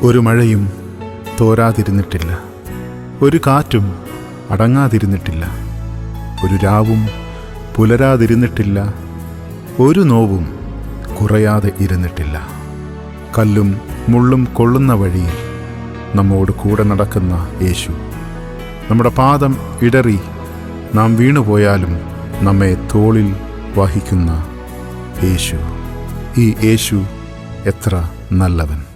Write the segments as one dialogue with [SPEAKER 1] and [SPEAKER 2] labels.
[SPEAKER 1] ഒരു മഴയും തോരാതിരുന്നിട്ടില്ല. ഒരു കാറ്റും അടങ്ങാതിരുന്നിട്ടില്ല. ഒരു രാവും പുലരാതിരുന്നിട്ടില്ല. ഒരു നോവും കുറയാതെ ഇരുന്നിട്ടില്ല. കല്ലും മുള്ളും കൊള്ളുന്ന വഴിയിൽ നമ്മോട് കൂടെ നടക്കുന്ന യേശു. നമ്മുടെ പാദം ഇടറി നാം വീണുപോയാലും നമ്മെ തോളിൽ വഹിക്കുന്ന യേശു. ഈ യേശു എത്ര നല്ലവൻ.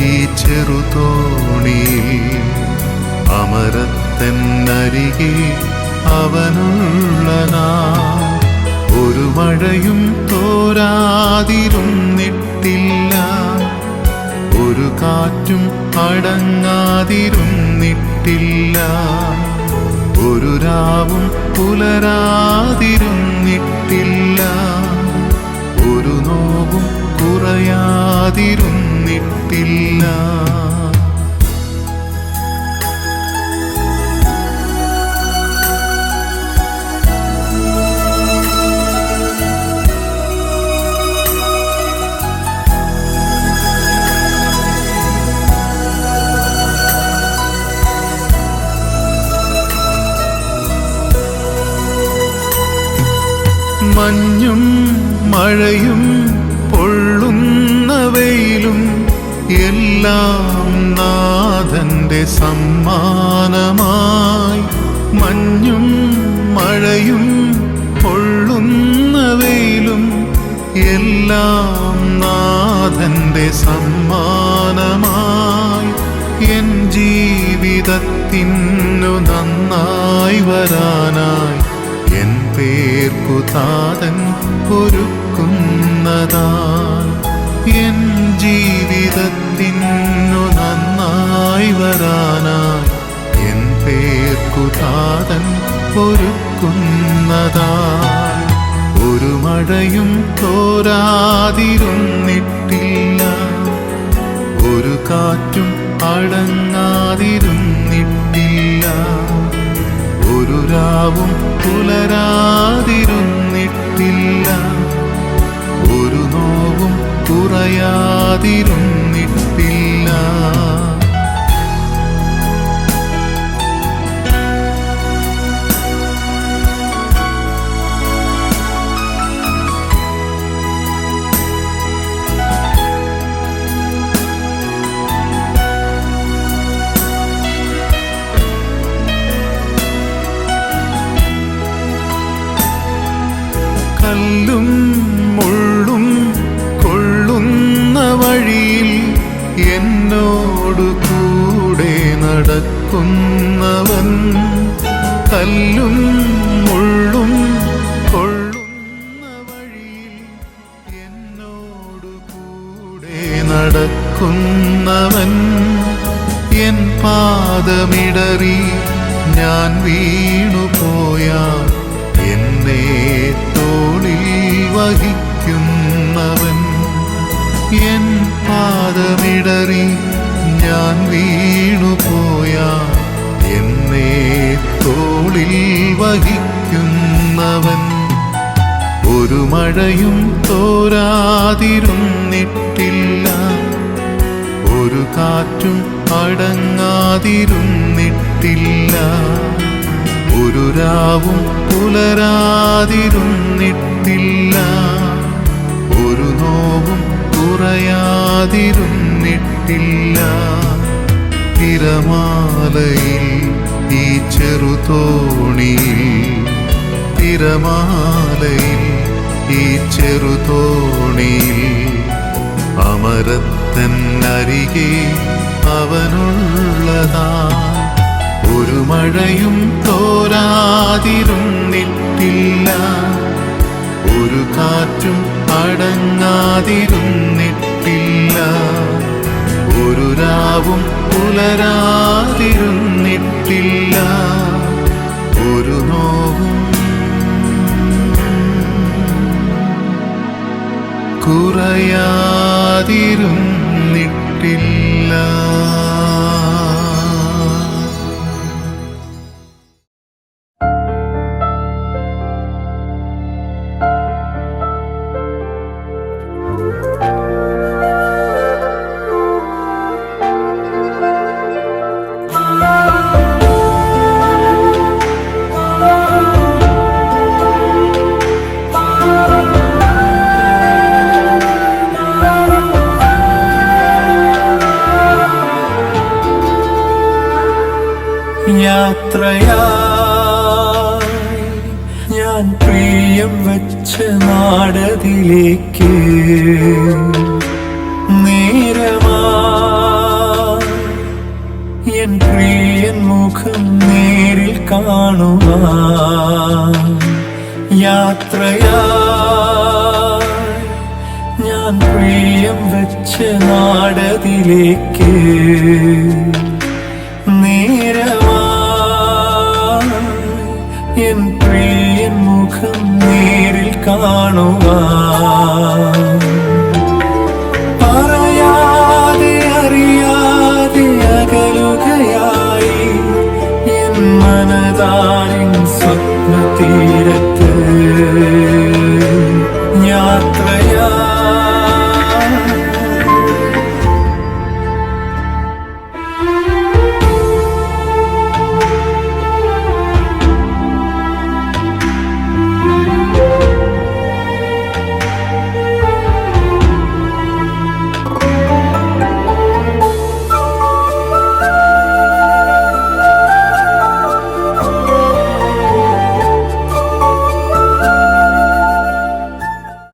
[SPEAKER 2] ഈ ചെറുതോണിയിൽ അമരത്തെന്നരികെ അവനുള്ള ഒരു മഴയും തോരാതിരുന്നിട്ടില്ല ഒരു കാറ്റും അടങ്ങാതിരുന്നിട്ടില്ല ഒരു രാവും പുലരാതിരുന്നിട്ടില്ല ഒരു നോവും കുറയാതിരുന്നിട്ടില്ല മഞ്ഞും മഴയും വെയിലും എല്ലാം നാഥന്റെ സമ്മാനമായി മഞ്ഞും മഴയും പൊള്ളുന്ന വെയിലും എല്ലാം നാഥന്റെ സമ്മാനമായി എൻ ജീവിതത്തിനു നന്നായി വരാനായി എൻ പേർക്കു താതൻ ഒരുക്കുന്നതാൻ എൻ ജീവിതത്തിനു നന്നായി വരാനായി എൻ പേർക്കു താതൻ ഒരുക്കുന്നതാൻ ഒരു മഴയും തോരാതിരുന്നിട്ടില്ല. ഒരു കാറ്റും അടങ്ങാതിരുന്നിട്ടില്ല. ഒരു രാവും പുലരാതിരുന്നിട്ടില്ല. ഒരു നോവും കുറയാതിരുന്നിട്ടില്ല. കല്ലും മുള്ളും കൊള്ളുന്ന വഴിയിൽ എന്നോടു കൂടെ നടക്കുന്നവൻ കല്ലും വഹിക്കുന്നവൻ. ഒരു മഴയും തോരാതിരുന്നിട്ടില്ല. ഒരു കാറ്റും അടങ്ങാതിരുന്നിട്ടില്ല. ഒരു രാവും പുലരാതിരുന്നിട്ടില്ല. ഒരു നോവും കുറയാതിരുന്നിട്ടില്ല. തിരമാലയിൽ ചെറുതോണിയിൽ തിരമാലയിൽ ഈ ചെറുതോണിയിൽ അമരത്തന്നരികെ അവനുള്ളതാ. ഒരു മഴയും തോരാതിരുന്നിട്ടില്ല ഒരു കാറ്റും അടങ്ങാതിരുന്നിട്ടില്ല ഒരു രാവും പുലരാതിരുന്നിട്ടില്ല കുറയാതിരുന്നിട്ടില്ല
[SPEAKER 3] യാത്രയായി ഞാൻ പ്രിയം വെച്ച് നാടതിലേക്ക് നേരമായി എൻ പ്രിയൻ മുഖം നേരിൽ കാണുക യാത്രയായി ഞാൻ പ്രിയം വെച്ച് നാടതിലേക്ക് നേരമായി നേരിൽ